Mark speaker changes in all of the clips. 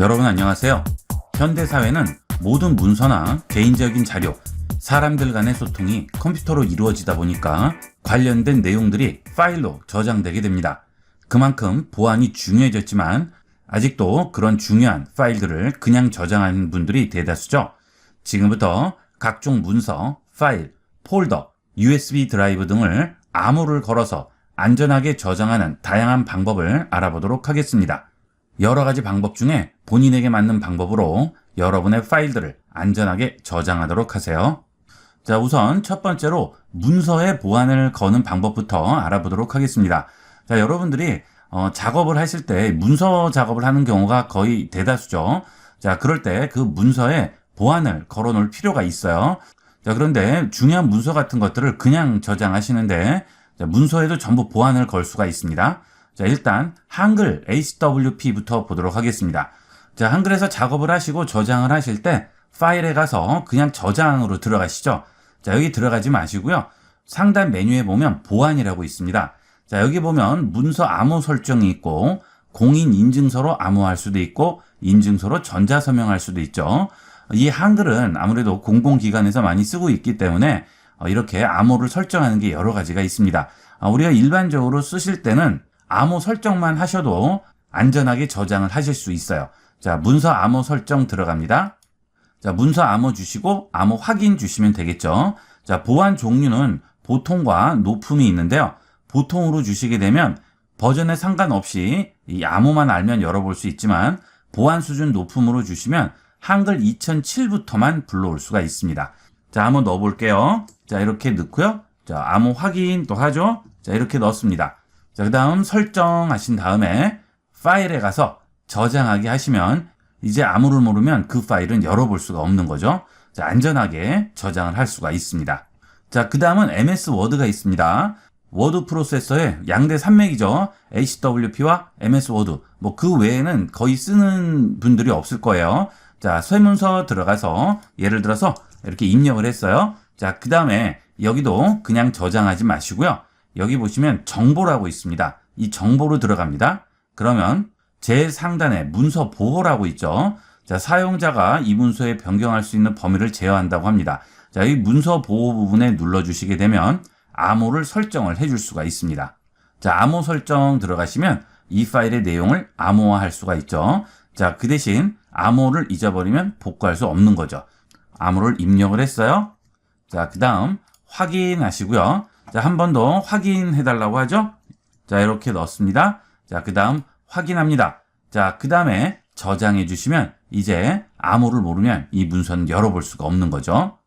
Speaker 1: 여러분 안녕하세요. 현대사회는 모든 문서나 개인적인 자료, 사람들 간의 소통이 컴퓨터로 이루어지다 보니까 관련된 내용들이 파일로 저장되게 됩니다. 그만큼 보안이 중요해졌지만 아직도 그런 중요한 파일들을 그냥 저장하는 분들이 대다수죠. 지금부터 각종 문서, 파일, 폴더, USB 드라이브 등을 암호를 걸어서 안전하게 저장하는 다양한 방법을 알아보도록 하겠습니다. 여러 가지 방법 중에 본인에게 맞는 방법으로 여러분의 파일들을 안전하게 저장하도록 하세요. 자, 우선 첫 번째로 문서의 보안을 거는 방법부터 알아보도록 하겠습니다. 자, 여러분들이 어, 작업을 하실 때 문서 작업을 하는 경우가 거의 대다수죠. 자, 그럴 때 그 문서에 보안을 걸어 놓을 필요가 있어요. 자, 그런데 중요한 문서 같은 것들을 그냥 저장하시는데 자, 문서에도 전부 보안을 걸 수가 있습니다. 자, 일단 한글 HWP부터 보도록 하겠습니다. 자, 한글에서 작업을 하시고 저장을 하실 때 파일에 가서 그냥 저장으로 들어가시죠. 자, 여기 들어가지 마시고요. 상단 메뉴에 보면 보안이라고 있습니다. 자, 여기 보면 문서 암호 설정이 있고 공인 인증서로 암호할 수도 있고 인증서로 전자 서명할 수도 있죠. 이 한글은 아무래도 공공기관에서 많이 쓰고 있기 때문에 어, 이렇게 암호를 설정하는 게 여러 가지가 있습니다. 아, 우리가 일반적으로 쓰실 때는 암호 설정만 하셔도 안전하게 저장을 하실 수 있어요. 자, 문서 암호 설정 들어갑니다. 자, 문서 암호 주시고 암호 확인 주시면 되겠죠. 자, 보안 종류는 보통과 높음이 있는데요. 보통으로 주시게 되면 버전에 상관없이 이 암호만 알면 열어볼 수 있지만 보안 수준 높음으로 주시면 한글 2007부터만 불러올 수가 있습니다. 자, 한번 넣어볼게요. 자, 이렇게 넣고요. 자, 암호 확인 또 하죠. 자, 이렇게 넣습니다. 자, 그 다음 설정하신 다음에 파일에 가서 저장하게 하시면 이제 암호를 모르면 그 파일은 열어볼 수가 없는 거죠. 자, 안전하게 저장을 할 수가 있습니다. 자, 그 다음은 MS 워드가 있습니다. 워드 프로세서의 양대 산맥이죠. HWP와 MS 워드. 뭐 그 외에는 거의 쓰는 분들이 없을 거예요. 자, 쇠문서 들어가서 예를 들어서 이렇게 입력을 했어요. 자, 그 다음에 여기도 그냥 저장하지 마시고요. 여기 보시면 정보라고 있습니다. 이 정보로 들어갑니다. 그러면 제 상단에 문서 보호라고 있죠. 자, 사용자가 이 문서에 변경할 수 있는 범위를 제어한다고 합니다. 자, 이 문서 보호 부분에 눌러주시게 되면 암호를 설정을 해줄 수가 있습니다. 자, 암호 설정 들어가시면 이 파일의 내용을 암호화할 수가 있죠. 자, 그 대신 암호를 잊어버리면 복구할 수 없는 거죠. 암호를 입력을 했어요. 자, 그 다음 확인하시고요. 자, 한 번 더 확인해 달라고 하죠. 자, 이렇게 넣습니다. 자, 그 다음 확인합니다. 자, 그 다음에 저장해 주시면 이제 암호를 모르면 이 문서는 열어볼 수가 없는 거죠.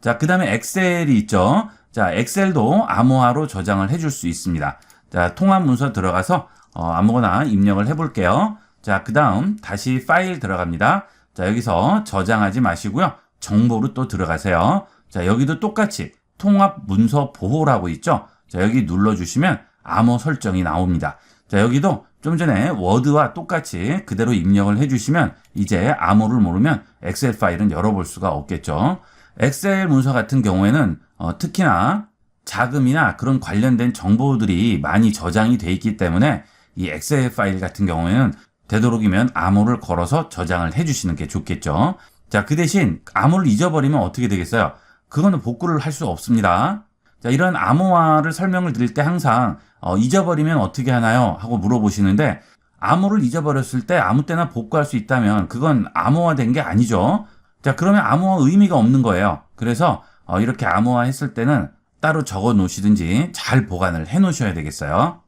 Speaker 1: 자, 그 다음에 엑셀이 있죠. 자, 엑셀도 암호화로 저장을 해줄 수 있습니다. 자, 통합 문서 들어가서 어, 아무거나 입력을 해볼게요. 자, 그 다음 다시 파일 들어갑니다. 자, 여기서 저장하지 마시고요. 정보로 또 들어가세요. 자, 여기도 똑같이 통합 문서 보호라고 있죠. 자, 여기 눌러주시면 암호 설정이 나옵니다. 자, 여기도 좀 전에 워드와 똑같이 그대로 입력을 해주시면 이제 암호를 모르면 엑셀 파일은 열어볼 수가 없겠죠. 엑셀 문서 같은 경우에는 어, 특히나 자금이나 그런 관련된 정보들이 많이 저장이 돼 있기 때문에 이 엑셀 파일 같은 경우에는 되도록이면 암호를 걸어서 저장을 해주시는 게 좋겠죠. 자, 그 대신 암호를 잊어버리면 어떻게 되겠어요? 그거는 복구를 할 수 없습니다. 자, 이런 암호화를 설명을 드릴 때 항상 어, 잊어버리면 어떻게 하나요? 하고 물어보시는데 암호를 잊어버렸을 때 아무 때나 복구할 수 있다면 그건 암호화된 게 아니죠. 자, 그러면 암호화 의미가 없는 거예요. 그래서 어, 이렇게 암호화 했을 때는 따로 적어 놓으시든지 잘 보관을 해 놓으셔야 되겠어요.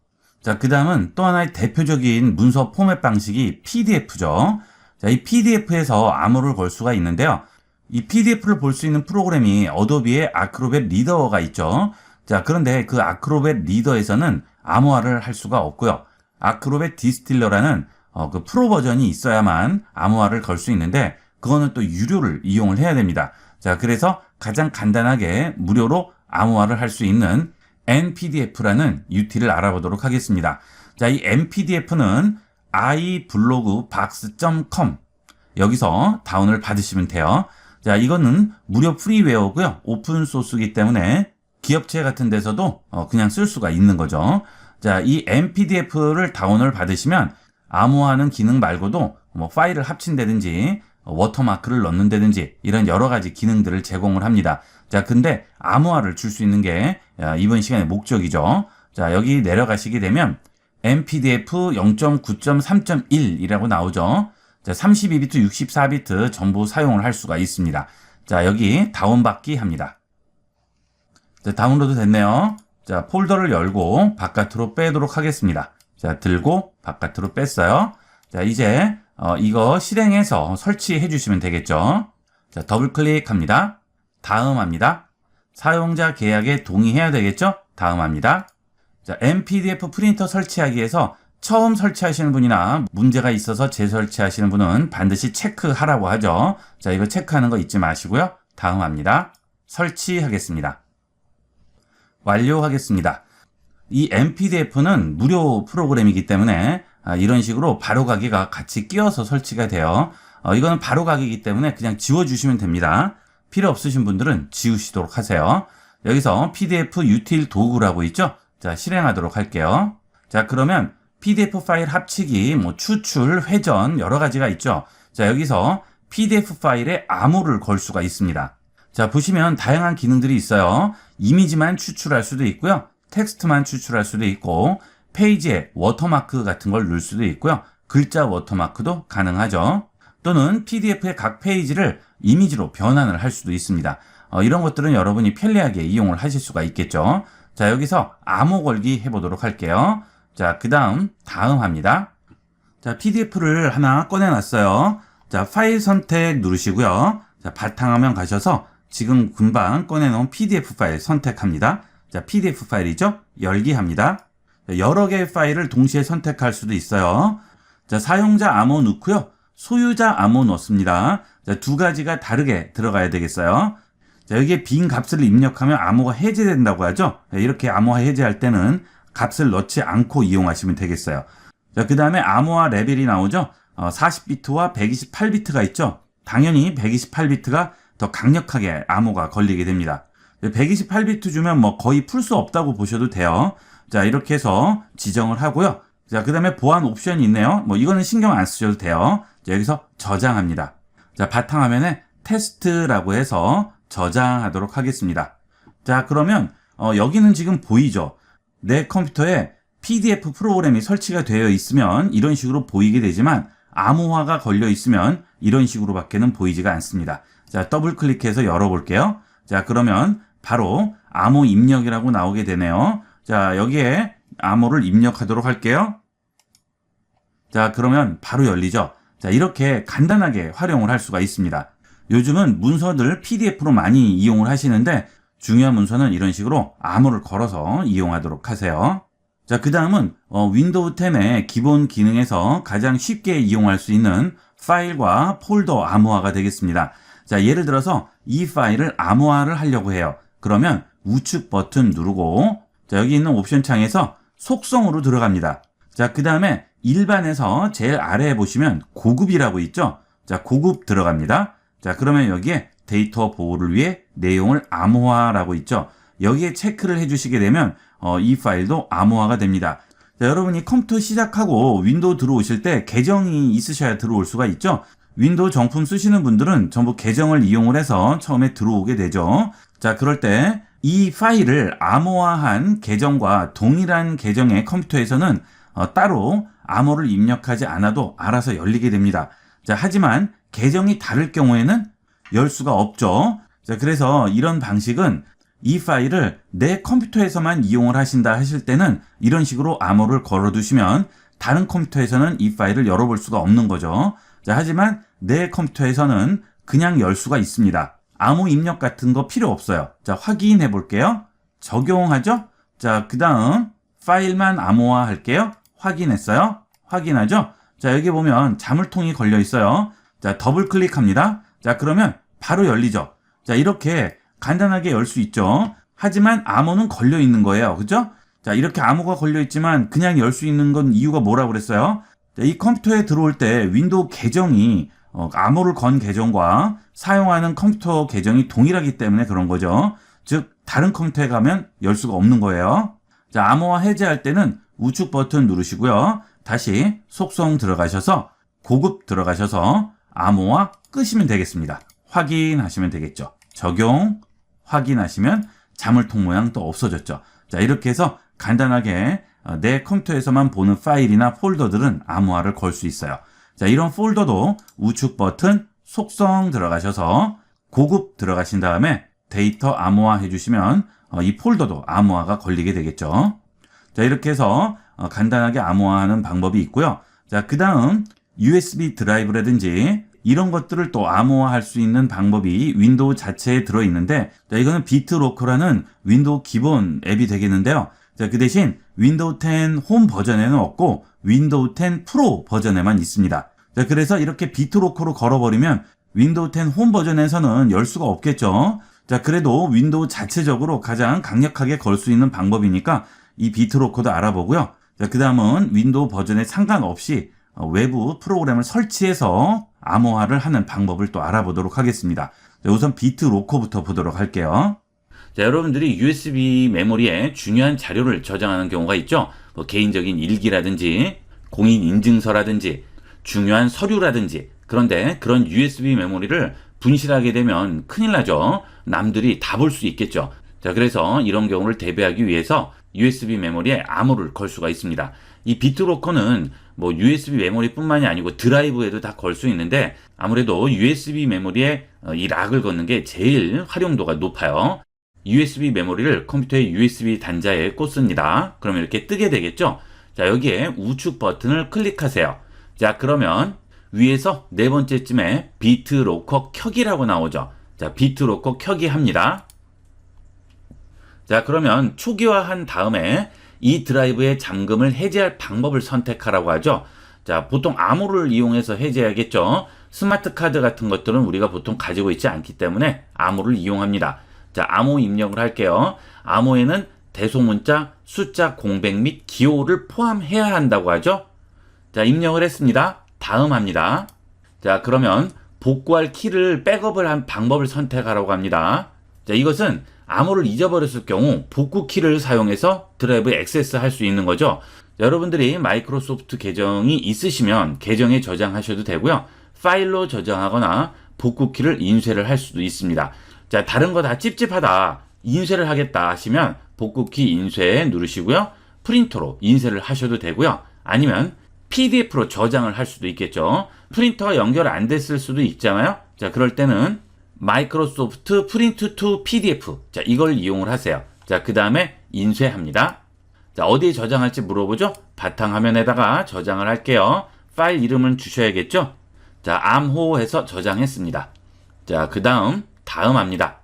Speaker 1: 자, 그 다음은 또 하나의 대표적인 문서 포맷 방식이 PDF죠. 자, 이 PDF에서 암호를 걸 수가 있는데요. 이 PDF를 볼 수 있는 프로그램이 어도비의 아크로벳 리더가 있죠. 자, 그런데 그 아크로벳 리더에서는 암호화를 할 수가 없고요. 아크로벳 디스틸러라는 어, 그 프로 버전이 있어야만 암호화를 걸 수 있는데 그거는 또 유료를 이용을 해야 됩니다. 자, 그래서 가장 간단하게 무료로 암호화를 할 수 있는 npdf라는 UT를 알아보도록 하겠습니다. 자, 이 npdf는 iblogbox.com 여기서 다운을 받으시면 돼요. 자, 이거는 무료 프리웨어고요. 오픈 소스이기 때문에 기업체 같은 데서도 어, 그냥 쓸 수가 있는 거죠. 자, 이 npdf를 다운을 받으시면 암호화하는 기능 말고도 뭐 파일을 합친다든지 어, 워터마크를 넣는다든지 이런 여러 가지 기능들을 제공을 합니다. 자, 근데 암호화를 줄 수 있는 게 야, 이번 시간의 목적이죠. 자, 여기 내려가시게 되면 MPDF 0.9.3.1이라고 나오죠. 자, 32비트, 64비트 전부 사용을 할 수가 있습니다. 자, 여기 다운받기 합니다. 자, 다운로드 됐네요. 자, 폴더를 열고 바깥으로 빼도록 하겠습니다. 자, 들고 바깥으로 뺐어요. 자, 이제 어, 이거 실행해서 설치해 주시면 되겠죠. 자, 더블 클릭합니다. 다음 합니다. 사용자 계약에 동의해야 되겠죠? 다음 합니다. 자, MPDF 프린터 설치하기 위해서 처음 설치하시는 분이나 문제가 있어서 재설치하시는 분은 반드시 체크하라고 하죠. 자, 이거 체크하는 거 잊지 마시고요. 다음 합니다. 설치하겠습니다. 완료하겠습니다. 이 MPDF는 무료 프로그램이기 때문에 아, 이런 식으로 바로가기가 같이 끼어서 설치가 돼요. 어, 이거는 바로가기이기 때문에 그냥 지워주시면 됩니다. 필요 없으신 분들은 지우시도록 하세요. 여기서 PDF 유틸 도구라고 있죠? 자, 실행하도록 할게요. 자, 그러면 PDF 파일 합치기, 뭐 추출, 회전 여러 가지가 있죠. 자, 여기서 PDF 파일에 암호를 걸 수가 있습니다. 자, 보시면 다양한 기능들이 있어요. 이미지만 추출할 수도 있고요. 텍스트만 추출할 수도 있고, 페이지에 워터마크 같은 걸 넣을 수도 있고요. 글자 워터마크도 가능하죠. 또는 PDF의 각 페이지를 이미지로 변환을 할 수도 있습니다. 어, 이런 것들은 여러분이 편리하게 이용을 하실 수가 있겠죠. 자, 여기서 암호 걸기 해보도록 할게요. 자, 그 다음, 다음 합니다. 자, PDF를 하나 꺼내놨어요. 자, 파일 선택 누르시고요. 자, 바탕화면 가셔서 지금 금방 꺼내놓은 PDF 파일 선택합니다. 자, PDF 파일이죠? 열기 합니다. 자, 여러 개의 파일을 동시에 선택할 수도 있어요. 자, 사용자 암호 넣고요. 소유자 암호 넣습니다. 자, 두 가지가 다르게 들어가야 되겠어요. 자, 여기에 빈 값을 입력하면 암호가 해제된다고 하죠. 자, 이렇게 암호화 해제할 때는 값을 넣지 않고 이용하시면 되겠어요. 자, 그 다음에 암호화 레벨이 나오죠. 어, 40비트와 128비트가 있죠. 당연히 128비트가 더 강력하게 암호가 걸리게 됩니다. 128비트 주면 뭐 거의 풀 수 없다고 보셔도 돼요. 자, 이렇게 해서 지정을 하고요. 자, 그 다음에 보안 옵션이 있네요. 뭐 이거는 신경 안 쓰셔도 돼요. 자, 여기서 저장합니다. 자, 바탕화면에 테스트라고 해서 저장하도록 하겠습니다. 자, 그러면 어, 여기는 지금 보이죠? 내 컴퓨터에 PDF 프로그램이 설치가 되어 있으면 이런 식으로 보이게 되지만 암호화가 걸려 있으면 이런 식으로 밖에는 보이지가 않습니다. 자, 더블 클릭해서 열어볼게요. 자, 그러면 바로 암호 입력이라고 나오게 되네요. 자, 여기에 암호를 입력하도록 할게요. 자, 그러면 바로 열리죠. 자, 이렇게 간단하게 활용을 할 수가 있습니다. 요즘은 문서들 PDF로 많이 이용을 하시는데 중요한 문서는 이런 식으로 암호를 걸어서 이용하도록 하세요. 자, 그 다음은 어, 윈도우 10의 기본 기능에서 가장 쉽게 이용할 수 있는 파일과 폴더 암호화가 되겠습니다. 자, 예를 들어서 이 파일을 암호화를 하려고 해요. 그러면 우측 버튼 누르고 자, 여기 있는 옵션 창에서 속성으로 들어갑니다. 자, 그 다음에 일반에서 제일 아래에 보시면 고급이라고 있죠? 자, 고급 들어갑니다. 자, 그러면 여기에 데이터 보호를 위해 내용을 암호화라고 있죠? 여기에 체크를 해주시게 되면 어, 이 파일도 암호화가 됩니다. 자, 여러분이 컴퓨터 시작하고 윈도우 들어오실 때 계정이 있으셔야 들어올 수가 있죠? 윈도우 정품 쓰시는 분들은 전부 계정을 이용을 해서 처음에 들어오게 되죠. 자, 그럴 때 이 파일을 암호화한 계정과 동일한 계정의 컴퓨터에서는 어, 따로 암호를 입력하지 않아도 알아서 열리게 됩니다. 자, 하지만 계정이 다를 경우에는 열 수가 없죠. 자, 그래서 이런 방식은 이 파일을 내 컴퓨터에서만 이용을 하신다 하실 때는 이런 식으로 암호를 걸어 두시면 다른 컴퓨터에서는 이 파일을 열어볼 수가 없는 거죠. 자, 하지만 내 컴퓨터에서는 그냥 열 수가 있습니다. 암호 입력 같은 거 필요 없어요. 자, 확인해 볼게요. 적용하죠? 자, 그 다음 파일만 암호화 할게요. 확인했어요. 확인하죠? 자, 여기 보면 자물통이 걸려 있어요. 자, 더블 클릭합니다. 자, 그러면 바로 열리죠. 자, 이렇게 간단하게 열 수 있죠. 하지만 암호는 걸려 있는 거예요. 그죠? 자, 이렇게 암호가 걸려 있지만 그냥 열 수 있는 건 이유가 뭐라고 그랬어요? 자, 이 컴퓨터에 들어올 때 윈도우 계정이 어, 암호를 건 계정과 사용하는 컴퓨터 계정이 동일하기 때문에 그런 거죠. 즉, 다른 컴퓨터에 가면 열 수가 없는 거예요. 자, 암호화 해제할 때는 우측 버튼 누르시고요. 다시 속성 들어가셔서 고급 들어가셔서 암호화 끄시면 되겠습니다. 확인하시면 되겠죠. 적용, 확인하시면 자물통 모양 또 없어졌죠. 자, 이렇게 해서 간단하게 어, 내 컴퓨터에서만 보는 파일이나 폴더들은 암호화를 걸 수 있어요. 자, 이런 폴더도 우측 버튼 속성 들어가셔서 고급 들어가신 다음에 데이터 암호화 해주시면 어, 이 폴더도 암호화가 걸리게 되겠죠. 자, 이렇게 해서 어, 간단하게 암호화하는 방법이 있고요. 자, 그 다음 USB 드라이브라든지 이런 것들을 또 암호화할 수 있는 방법이 윈도우 자체에 들어있는데 자, 이거는 비트로커라는 윈도우 기본 앱이 되겠는데요. 자, 그 대신 윈도우 10 홈 버전에는 없고 윈도우 10 프로 버전에만 있습니다. 자, 그래서 이렇게 비트로커로 걸어버리면 윈도우 10 홈 버전에서는 열 수가 없겠죠. 자, 그래도 윈도우 자체적으로 가장 강력하게 걸 수 있는 방법이니까 이 비트로커도 알아보고요. 자, 그 다음은 윈도우 버전에 상관없이 어, 외부 프로그램을 설치해서 암호화를 하는 방법을 또 알아보도록 하겠습니다. 자, 우선 비트 로커부터 보도록 할게요. 자, 여러분들이 USB 메모리에 중요한 자료를 저장하는 경우가 있죠. 뭐 개인적인 일기라든지 공인 인증서라든지 중요한 서류라든지 그런데 그런 USB 메모리를 분실하게 되면 큰일 나죠. 남들이 다 볼 수 있겠죠. 자, 그래서 이런 경우를 대비하기 위해서 USB 메모리에 암호를 걸 수가 있습니다. 이 비트로커는 뭐 USB 메모리뿐만이 아니고 드라이브에도 다 걸 수 있는데 아무래도 USB 메모리에 어, 이 락을 걷는 게 제일 활용도가 높아요. USB 메모리를 컴퓨터의 USB 단자에 꽂습니다. 그러면 이렇게 뜨게 되겠죠? 자, 여기에 우측 버튼을 클릭하세요. 자, 그러면 위에서 네 번째쯤에 비트 로커 켜기라고 나오죠. 자, 비트 로커 켜기 합니다. 자, 그러면 초기화한 다음에 이 드라이브의 잠금을 해제할 방법을 선택하라고 하죠. 자, 보통 암호를 이용해서 해제하겠죠. 스마트 카드 같은 것들은 우리가 보통 가지고 있지 않기 때문에 암호를 이용합니다. 자, 암호 입력을 할게요. 암호에는 대소문자, 숫자 공백 및 기호를 포함해야 한다고 하죠. 자, 입력을 했습니다. 다음 합니다. 자, 그러면 복구할 키를 백업을 한 방법을 선택하라고 합니다. 자, 이것은 암호를 잊어버렸을 경우 복구 키를 사용해서 드라이브에 액세스 할 수 있는 거죠. 여러분들이 마이크로소프트 계정이 있으시면 계정에 저장하셔도 되고요. 파일로 저장하거나 복구 키를 인쇄를 할 수도 있습니다. 자, 다른 거 다 찝찝하다. 인쇄를 하겠다 하시면 복구 키 인쇄 누르시고요. 프린터로 인쇄를 하셔도 되고요. 아니면 PDF로 저장을 할 수도 있겠죠. 프린터가 연결 안 됐을 수도 있잖아요. 자, 그럴 때는 마이크로소프트 프린트 투 PDF. 자, 이걸 이용을 하세요. 자, 그 다음에 인쇄합니다. 자, 어디에 저장할지 물어보죠? 바탕화면에다가 저장을 할게요. 파일 이름을 주셔야겠죠? 자, 암호해서 저장했습니다. 자, 그 다음, 다음 합니다.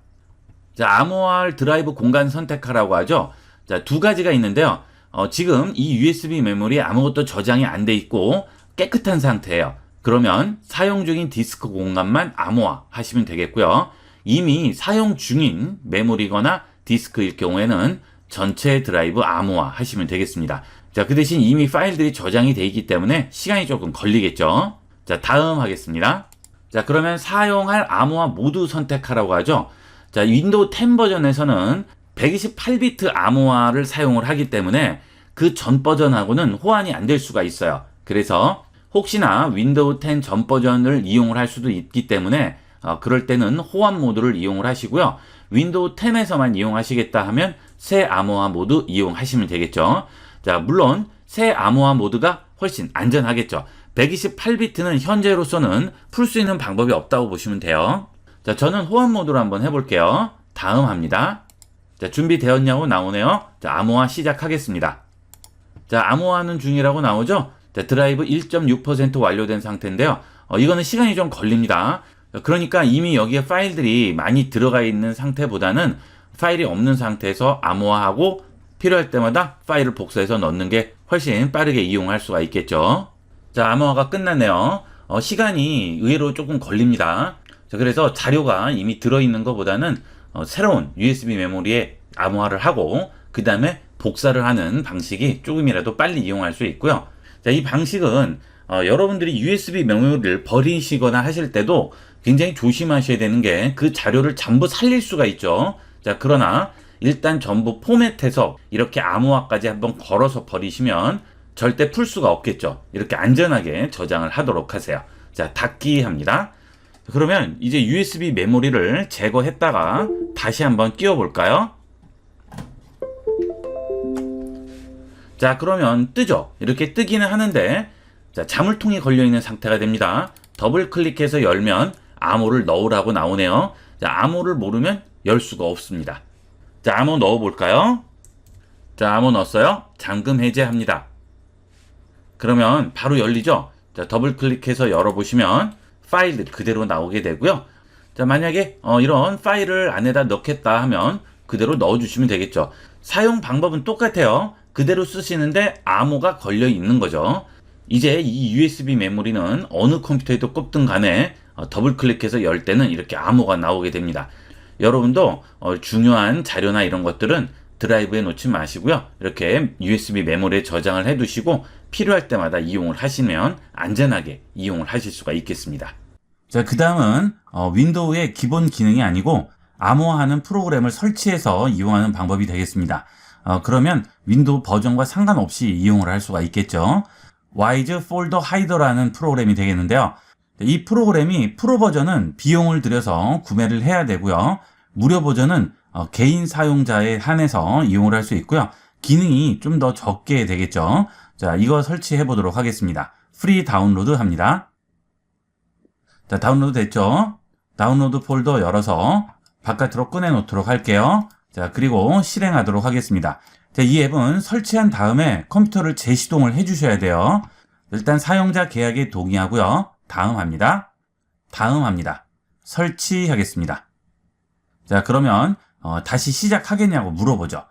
Speaker 1: 자, 암호화할 드라이브 공간 선택하라고 하죠? 자, 두 가지가 있는데요. 어, 지금 이 USB 메모리에 아무것도 저장이 안 돼 있고 깨끗한 상태예요. 그러면 사용 중인 디스크 공간만 암호화 하시면 되겠고요. 이미 사용 중인 메모리거나 디스크일 경우에는 전체 드라이브 암호화 하시면 되겠습니다. 자, 그 대신 이미 파일들이 저장이 되어 있기 때문에 시간이 조금 걸리겠죠. 자, 다음 하겠습니다. 자, 그러면 사용할 암호화 모두 선택하라고 하죠. 자, 윈도우 10 버전에서는 128비트 암호화를 사용을 하기 때문에 그 전 버전하고는 호환이 안 될 수가 있어요. 그래서 혹시나 윈도우 10 전 버전을 이용을 할 수도 있기 때문에 어, 그럴 때는 호환 모드를 이용을 하시고요. 윈도우 10에서만 이용하시겠다 하면 새 암호화 모드 이용하시면 되겠죠. 자, 물론 새 암호화 모드가 훨씬 안전하겠죠. 128비트는 현재로서는 풀 수 있는 방법이 없다고 보시면 돼요. 자, 저는 호환 모드로 한번 해볼게요. 다음 합니다. 자, 준비되었냐고 나오네요. 자, 암호화 시작하겠습니다. 자, 암호화하는 중이라고 나오죠? 자, 드라이브 1.6% 완료된 상태인데요. 어, 이거는 시간이 좀 걸립니다. 그러니까 이미 여기에 파일들이 많이 들어가 있는 상태보다는 파일이 없는 상태에서 암호화하고 필요할 때마다 파일을 복사해서 넣는 게 훨씬 빠르게 이용할 수가 있겠죠. 자, 암호화가 끝났네요. 어, 시간이 의외로 조금 걸립니다. 자, 그래서 자료가 이미 들어있는 것보다는 어, 새로운 USB 메모리에 암호화를 하고 그 다음에 복사를 하는 방식이 조금이라도 빨리 이용할 수 있고요. 자, 이 방식은 어, 여러분들이 USB 메모리를 버리시거나 하실 때도 굉장히 조심하셔야 되는 게 그 자료를 전부 살릴 수가 있죠. 자, 그러나 일단 전부 포맷해서 이렇게 암호화까지 한번 걸어서 버리시면 절대 풀 수가 없겠죠. 이렇게 안전하게 저장을 하도록 하세요. 자, 닫기 합니다. 그러면 이제 USB 메모리를 제거했다가 다시 한번 끼워 볼까요? 자, 그러면 뜨죠. 이렇게 뜨기는 하는데 자, 자물통이 걸려 있는 상태가 됩니다. 더블 클릭해서 열면 암호를 넣으라고 나오네요. 자, 암호를 모르면 열 수가 없습니다. 자, 암호 넣어 볼까요? 자, 암호 넣었어요. 잠금 해제합니다. 그러면 바로 열리죠? 자, 더블 클릭해서 열어보시면 파일들 그대로 나오게 되고요. 자, 만약에 어, 이런 파일을 안에다 넣겠다 하면 그대로 넣어주시면 되겠죠. 사용 방법은 똑같아요. 그대로 쓰시는데 암호가 걸려 있는 거죠. 이제 이 USB 메모리는 어느 컴퓨터에도 꼽든 간에 어, 더블 클릭해서 열 때는 이렇게 암호가 나오게 됩니다. 여러분도 어, 중요한 자료나 이런 것들은 드라이브에 놓지 마시고요. 이렇게 USB 메모리에 저장을 해 두시고 필요할 때마다 이용을 하시면 안전하게 이용을 하실 수가 있겠습니다. 자, 그 다음은 윈도우의 기본 기능이 아니고 암호화하는 프로그램을 설치해서 이용하는 방법이 되겠습니다. 어, 그러면 윈도우 버전과 상관없이 이용을 할 수가 있겠죠. 와이즈 폴더 하이더라는 프로그램이 되겠는데요. 이 프로그램이 프로 버전은 비용을 들여서 구매를 해야 되고요. 무료 버전은 어, 개인 사용자에 한해서 이용을 할 수 있고요. 기능이 좀 더 적게 되겠죠. 자, 이거 설치해 보도록 하겠습니다. 프리 다운로드 합니다. 자, 다운로드 됐죠? 다운로드 폴더 열어서 바깥으로 꺼내 놓도록 할게요. 자, 그리고 실행하도록 하겠습니다. 자, 이 앱은 설치한 다음에 컴퓨터를 재시동을 해주셔야 돼요. 일단 사용자 계약에 동의하고요. 다음 합니다. 다음 합니다. 설치하겠습니다. 자, 그러면 어, 다시 시작하겠냐고 물어보죠.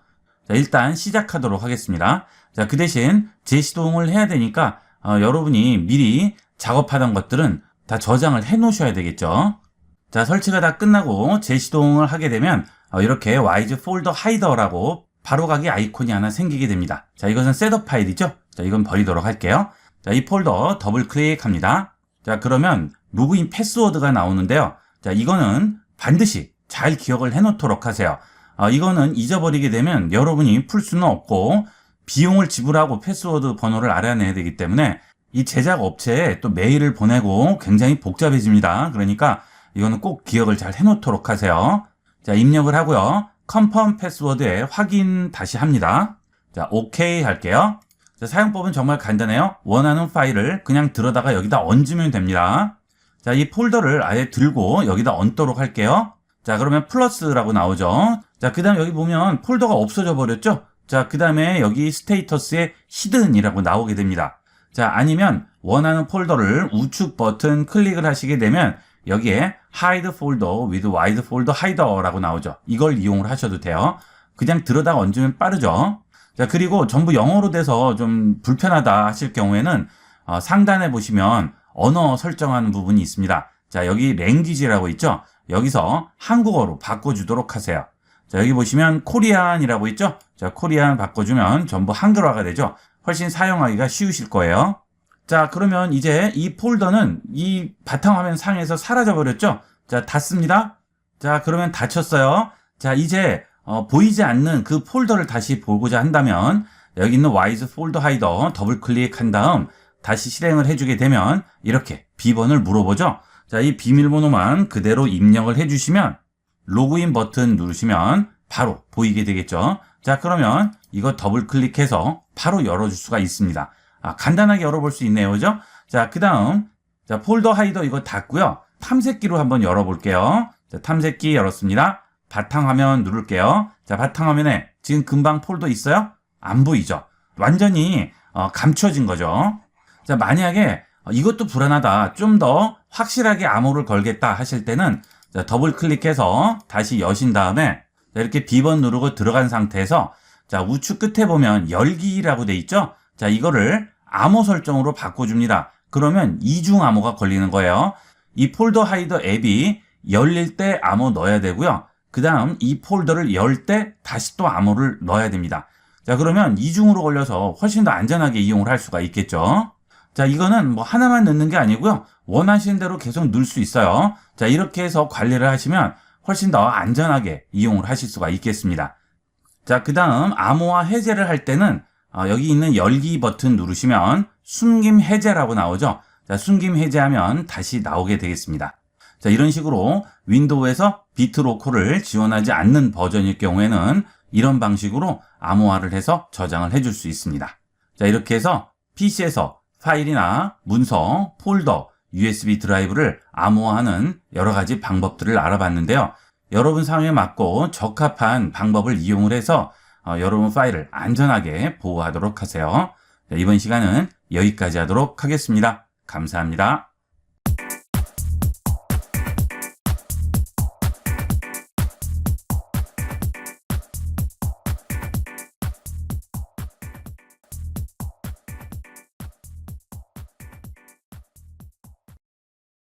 Speaker 1: 자, 일단 시작하도록 하겠습니다. 자, 그 대신 재시동을 해야 되니까 어, 여러분이 미리 작업하던 것들은 다 저장을 해 놓으셔야 되겠죠. 자, 설치가 다 끝나고 재시동을 하게 되면 어, 이렇게 와이즈 폴더 하이더라고 바로가기 아이콘이 하나 생기게 됩니다. 자, 이것은 셋업 파일이죠. 자, 이건 버리도록 할게요. 자, 이 폴더 더블 클릭합니다. 자, 그러면 로그인 패스워드가 나오는데요. 자, 이거는 반드시 잘 기억을 해 놓도록 하세요. 어, 이거는 잊어버리게 되면 여러분이 풀 수는 없고 비용을 지불하고 패스워드 번호를 알아내야 되기 때문에 이 제작 업체에 또 메일을 보내고 굉장히 복잡해집니다. 그러니까 이거는 꼭 기억을 잘 해놓도록 하세요. 자, 입력을 하고요. 컨펌 패스워드에 확인 다시 합니다. 자, 오케이 할게요. 자, 사용법은 정말 간단해요. 원하는 파일을 그냥 들어다가 여기다 얹으면 됩니다. 자, 이 폴더를 아예 들고 여기다 얹도록 할게요. 자, 그러면 플러스라고 나오죠. 자, 그 다음 여기 보면 폴더가 없어져 버렸죠? 자, 그 다음에 여기 스테이터스에 히든이라고 나오게 됩니다. 자, 아니면 원하는 폴더를 우측 버튼 클릭을 하시게 되면 여기에 hide folder with wide folder hider라고 나오죠. 이걸 이용을 하셔도 돼요. 그냥 들어다 얹으면 빠르죠. 자, 그리고 전부 영어로 돼서 좀 불편하다 하실 경우에는 어, 상단에 보시면 언어 설정하는 부분이 있습니다. 자, 여기 랭귀지라고 있죠. 여기서 한국어로 바꿔주도록 하세요. 자, 여기 보시면 코리안이라고 있죠? 자, 코리안 바꿔주면 전부 한글화가 되죠? 훨씬 사용하기가 쉬우실 거예요. 자, 그러면 이제 이 폴더는 이 바탕화면 상에서 사라져 버렸죠? 자, 닫습니다. 자, 그러면 닫혔어요. 자, 이제 어, 보이지 않는 그 폴더를 다시 보고자 한다면 여기 있는 와이즈 폴더 하이더 더블 클릭한 다음 다시 실행을 해주게 되면 이렇게 비번을 물어보죠. 자, 이 비밀번호만 그대로 입력을 해주시면 로그인 버튼 누르시면 바로 보이게 되겠죠. 자, 그러면 이거 더블 클릭해서 바로 열어줄 수가 있습니다. 아, 간단하게 열어볼 수 있네요. 그죠? 자, 그 다음, 자, 폴더 하이더 이거 닫고요. 탐색기로 한번 열어볼게요. 자, 탐색기 열었습니다. 바탕화면 누를게요. 자, 바탕화면에 지금 금방 폴더 있어요? 안 보이죠? 완전히 어, 감춰진 거죠. 자, 만약에 어, 이것도 불안하다. 좀 더 확실하게 암호를 걸겠다 하실 때는 자, 더블 클릭해서 다시 여신 다음에 자, 이렇게 B번 누르고 들어간 상태에서 자, 우측 끝에 보면 열기라고 돼 있죠? 자, 이거를 암호 설정으로 바꿔줍니다. 그러면 이중 암호가 걸리는 거예요. 이 폴더 하이더 앱이 열릴 때 암호 넣어야 되고요. 그 다음 이 폴더를 열 때 다시 또 암호를 넣어야 됩니다. 자, 그러면 이중으로 걸려서 훨씬 더 안전하게 이용을 할 수가 있겠죠. 자, 이거는 뭐 하나만 넣는 게 아니고요. 원하시는 대로 계속 넣을 수 있어요. 자, 이렇게 해서 관리를 하시면 훨씬 더 안전하게 이용을 하실 수가 있겠습니다. 자, 그 다음 암호화 해제를 할 때는 어, 여기 있는 열기 버튼 누르시면 숨김 해제라고 나오죠. 자, 숨김 해제하면 다시 나오게 되겠습니다. 자, 이런 식으로 윈도우에서 비트로커를 지원하지 않는 버전일 경우에는 이런 방식으로 암호화를 해서 저장을 해줄 수 있습니다. 자, 이렇게 해서 PC에서 파일이나 문서, 폴더, USB 드라이브를 암호화하는 여러 가지 방법들을 알아봤는데요. 여러분 상황에 맞고 적합한 방법을 이용을 해서 어, 여러분 파일을 안전하게 보호하도록 하세요. 자, 이번 시간은 여기까지 하도록 하겠습니다. 감사합니다.